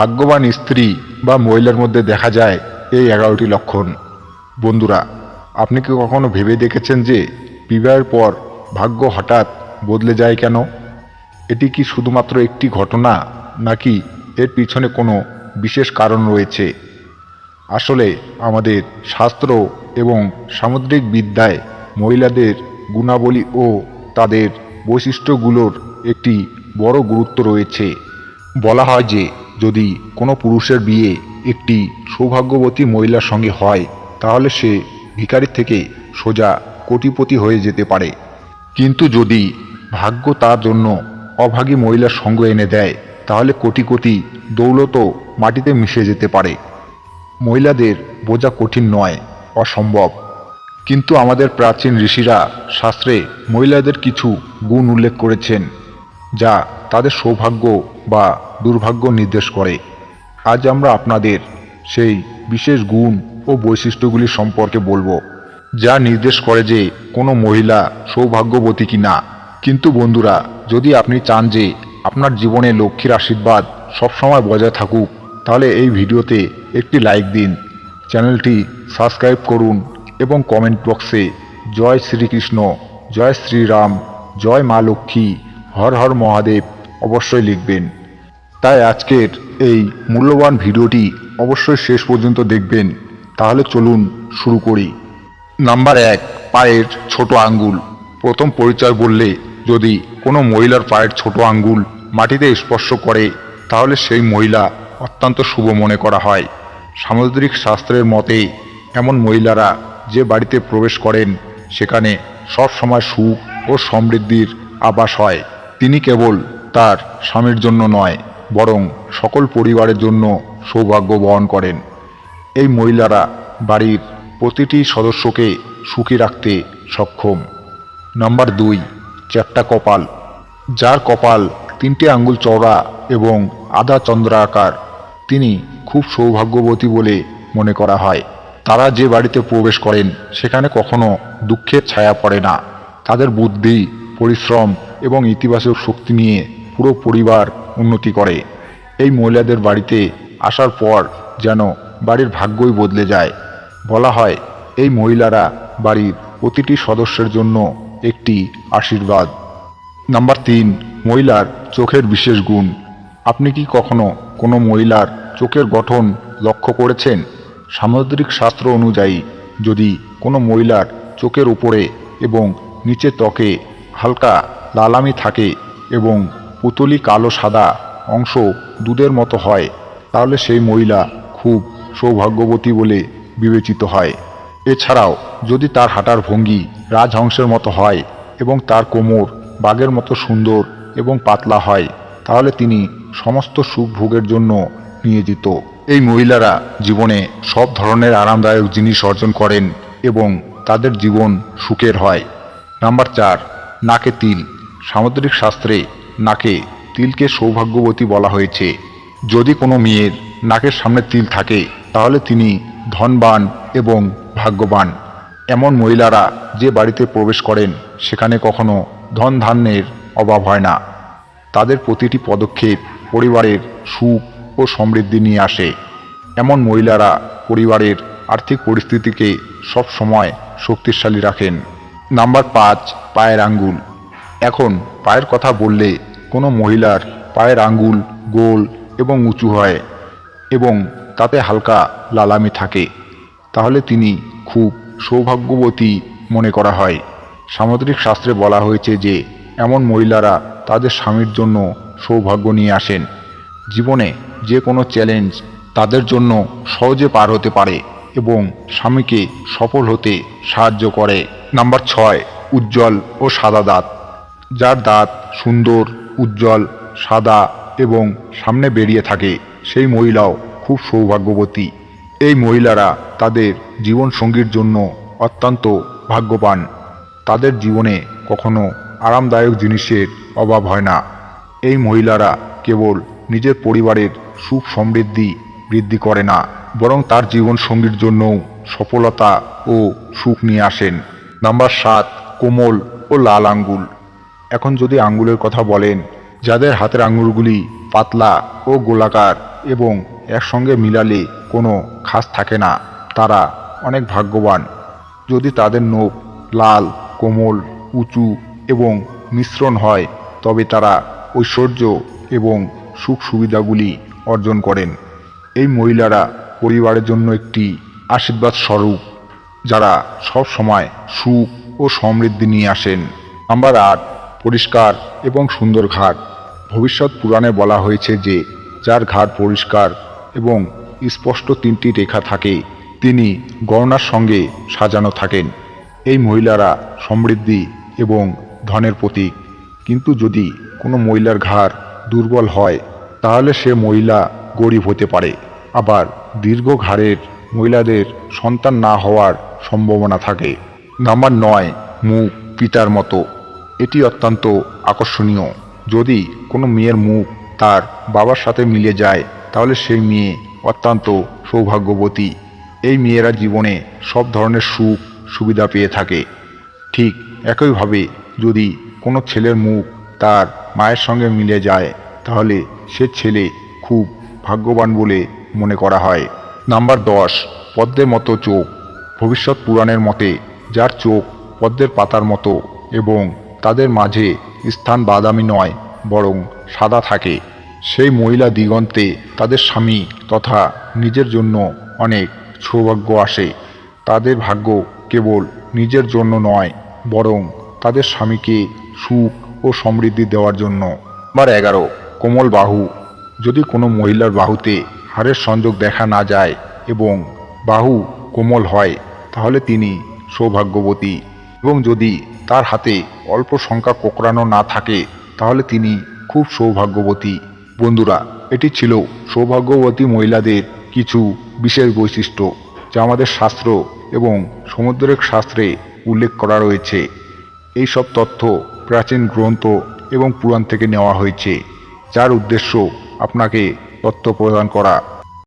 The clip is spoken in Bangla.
ভাগ্যবান স্ত্রী বা মহিলার মধ্যে দেখা যায় এই এগারোটি লক্ষণ। বন্ধুরা, আপনি কি কখনো ভেবে দেখেছেন যে বিবাহের পর ভাগ্য হঠাৎ বদলে যায় কেন? এটি কি শুধুমাত্র একটি ঘটনা নাকি এর পিছনে কোনো বিশেষ কারণ রয়েছে? আসলে আমাদের শাস্ত্র এবং সামুদ্রিক বিদ্যায় মহিলাদের গুণাবলী ও তাদের বৈশিষ্ট্যগুলোর একটি বড় গুরুত্ব রয়েছে। বলা হয় যে যদি কোনো পুরুষের বিয়ে একটি সৌভাগ্যবতী মহিলার সঙ্গে হয়, তাহলে সে ভিখারি থেকে সোজা কোটিপতি হয়ে যেতে পারে। কিন্তু যদি ভাগ্য তার জন্য অভাগী মহিলার সঙ্গ এনে দেয়, তাহলে কোটি কোটি দৌলত মাটিতে মিশে যেতে পারে। মহিলাদের বোঝা কঠিন নয়, অসম্ভব। কিন্তু আমাদের প্রাচীন ঋষিরা শাস্ত্রে মহিলাদের কিছু গুণ উল্লেখ করেছেন, যা তাদের সৌভাগ্য বা দুর্ভাগ্য নির্দেশ করে। আজ আমরা আপনাদের সেই বিশেষ গুণ ও বৈশিষ্ট্যগুলি সম্পর্কে বলব, যা নির্দেশ করে যে কোনো মহিলা সৌভাগ্যবতী কি না কিন্তু বন্ধুরা, যদি আপনি চান যে আপনার জীবনে লক্ষ্মীর আশীর্বাদ সবসময় বজায় থাকুক, তাহলে এই ভিডিওতে একটি লাইক দিন, চ্যানেলটি সাবস্ক্রাইব করুন এবং কমেন্ট বক্সে জয় শ্রীকৃষ্ণ, জয় শ্রীরাম, জয় মা লক্ষ্মী, হর হর মহাদেব অবশ্যই লিখবেন। তাই আজকের এই মূল্যবান ভিডিওটি অবশ্যই শেষ পর্যন্ত দেখবেন। তাহলে চলুন শুরু করি। নাম্বার এক, পায়ের ছোট আঙ্গুল। প্রথম পরিচয় বললে, যদি কোনো মহিলার পায়ের ছোট আঙ্গুল মাটিতে স্পর্শ করে, তাহলে সেই মহিলা অত্যন্ত শুভ মনে করা হয়। সামুদ্রিক শাস্ত্রের মতে, এমন মহিলারা যে বাড়িতে প্রবেশ করেন, সেখানে সব সময় সুখ ও সমৃদ্ধির আবাস হয়। তিনি কেবল তার স্বামীর জন্য নয় বরং সকল পরিবারের জন্য সৌভাগ্য বহন করেন। এই মহিলারা বাড়ির প্রতিটি সদস্যকে সুখী রাখতে সক্ষম। নাম্বার দুই চ্যাপ্টা কপাল। যার কপাল তিনটে আঙ্গুল চওড়া এবং আধা চন্দ্রাকার তিনি খুব সৌভাগ্যবতী বলে মনে করা হয়। তারা যে বাড়িতে প্রবেশ করেন, সেখানে কখনো দুঃখের ছায়া পড়ে না। তাদের বুদ্ধি, পরিশ্রম এবং ইতিবাচক শক্তি নিয়ে পুরো পরিবার উন্নতি করে। এই মহিলাদের বাড়িতে আসার পর যেন বাড়ির ভাগ্যই বদলে যায়। বলা হয়, এই মহিলারা বাড়ির প্রতিটি সদস্যের জন্য একটি আশীর্বাদ। নাম্বার তিন, মহিলার চোখের বিশেষ গুণ। আপনি কি কখনো কোনো মহিলার চোখের গঠন লক্ষ্য করেছেন? সামুদ্রিক শাস্ত্র অনুযায়ী যদি কোনো মহিলার চোখের উপরে এবং নিচে ত্বকে হালকা লালামি থাকে এবং পুতলি কালো সাদা অংশ দুধের মতো হয়, তাহলে সেই মহিলা খুব সৌভাগ্যবতী বলে বিবেচিত হয়। এছাড়াও, যদি তার হাঁটার ভঙ্গি রাজহংসের মতো হয় এবং তার কোমর বাঘের মতো সুন্দর এবং পাতলা হয়, তাহলে তিনি সমস্ত সুখ ভোগের জন্য নিয়োজিত। এই মহিলারা জীবনে সব ধরনের আরামদায়ক জিনিস অর্জন করেন এবং তাদের জীবন সুখের হয়। নাম্বার চার, নাকে তিল। সামুদ্রিক শাস্ত্রে নাকে তিলকে সৌভাগ্যবতী বলা হয়েছে। যদি কোনো মেয়ের নাকের সামনে তিল থাকে, তাহলে তিনি ধনবান এবং ভাগ্যবান। এমন মহিলারা যে বাড়িতে প্রবেশ করেন, সেখানে কখনো ধন ধান্যের অভাব হয় না। তাদের প্রতিটি পদক্ষেপ পরিবারের সুখ ও সমৃদ্ধি নিয়ে আসে। এমন মহিলারা পরিবারের আর্থিক পরিস্থিতিকে সব সময় শক্তিশালী রাখেন। নাম্বার পাঁচ, পায়ের আঙ্গুল। এখন পায়ের কথা বললে কোনো মহিলার পায়ের আঙ্গুল গোল এবং উঁচু হয় এবং তাতে হালকা লালামি থাকে, তাহলে তিনি খুব সৌভাগ্যবতী মনে করা হয়। সামুদ্রিক শাস্ত্রে বলা হয়েছে যে, এমন মহিলারা তাদের স্বামীর জন্য সৌভাগ্য নিয়ে আসেন। জীবনে যে কোনো চ্যালেঞ্জ তাদের জন্য সহজে পার হতে পারে এবং স্বামীকে সফল হতে সাহায্য করে। নাম্বার ছয়, উজ্জ্বল ও সাদা দাঁত। যার দাঁত সুন্দর উজ্জ্বল, সাদা এবং সামনে বেরিয়ে থাকে সেই মহিলাও খুব সৌভাগ্যবতী। এই মহিলারা তাদের জীবনসঙ্গীর জন্য অত্যন্ত ভাগ্যবান। তাদের জীবনে কখনো আরামদায়ক জিনিসের অভাব হয় না। এই মহিলারা কেবল নিজের পরিবারের সুখ সমৃদ্ধি বৃদ্ধি করে না, বরং তার জীবনসঙ্গীর জন্যও সফলতা ও সুখ নিয়ে আসেন। নাম্বার সাত, কোমল ও লাল আঙ্গুল। এখন যদি আঙ্গুলের কথা বলেন, যাদের হাতের আঙ্গুলগুলি পাতলা ও গোলাকার এবং একসঙ্গে মিলালে কোনো খাস থাকে না, তারা অনেক ভাগ্যবান। যদি তাদের নখ লাল, কোমল, উঁচু এবং মিশ্রণ হয়, তবে তারা ঐশ্বর্য এবং সুখ সুবিধাগুলি অর্জন করেন। এই মহিলারা পরিবারের জন্য একটি আশীর্বাদ স্বরূপ, যারা সব সময় সুখ ও সমৃদ্ধি নিয়ে আসেন। নাম্বার আট পরিষ্কার এবং সুন্দর ঘাট। ভবিষ্যৎ পুরাণে বলা হয়েছে যে, যার ঘাট পরিষ্কার এবং স্পষ্ট তিনটি রেখা থাকে, তিনি গণনার সঙ্গে সাজানো থাকেন। এই মহিলারা সমৃদ্ধি এবং ধনের প্রতীক। কিন্তু যদি কোনো মহিলার ঘাড় দুর্বল হয়, তাহলে সে মহিলা গরিব হতে পারে। আবার দীর্ঘ ঘাড়ের মহিলাদের সন্তান না হওয়ার সম্ভাবনা থাকে। নাম্বার নয় মুখ পিতার মতো। এটি অত্যন্ত আকর্ষণীয়। যদি কোনো মেয়ের মুখ তার বাবার সাথে মিলে যায়, তাহলে সেই মেয়ে অত্যন্ত সৌভাগ্যবতী। এই মেয়েরা জীবনে সব ধরনের সুখ, সুবিধা পেয়ে থাকে। ঠিক একইভাবে যদি কোনো ছেলের মুখ তার মায়ের সঙ্গে মিলে যায়, তাহলে সে ছেলে খুব ভাগ্যবান বলে মনে করা হয়। নাম্বার দশ, পদ্মের মতো চোখ। ভবিষ্যৎ পুরাণের মতে, যার চোখ পদ্মের পাতার মতো এবং তাদের মাঝে স্থান বাদামি নয়, বরং সাদা থাকে। সেই মহিলা দিগন্তে তাদের স্বামী তথা নিজের জন্য অনেক সৌভাগ্য আসে। তাদের ভাগ্য কেবল নিজের জন্য নয়, বরং তাদের স্বামীকে সুখ ও সমৃদ্ধি দেওয়ার জন্য। বার এগারো, কোমল বাহু। যদি কোনো মহিলার বাহুতে হাড়ের সংযোগ দেখা না যায় এবং বাহু কোমল হয়, তাহলে তিনি সৌভাগ্যবতী। এবং যদি তার হাতে অল্প সংখ্যা কোকড়ানো না থাকে, তাহলে তিনি খুব সৌভাগ্যবতী। বন্ধুরা, এটি ছিল সৌভাগ্যবতী মহিলাদের কিছু বিশেষ বৈশিষ্ট্য, যা আমাদের শাস্ত্র এবং সমুদ্রিক শাস্ত্রে উল্লেখ করা রয়েছে। এই সব তথ্য প্রাচীন গ্রন্থ এবং পুরাণ থেকে নেওয়া হয়েছে, যার উদ্দেশ্য আপনাকে তথ্য প্রদান করা।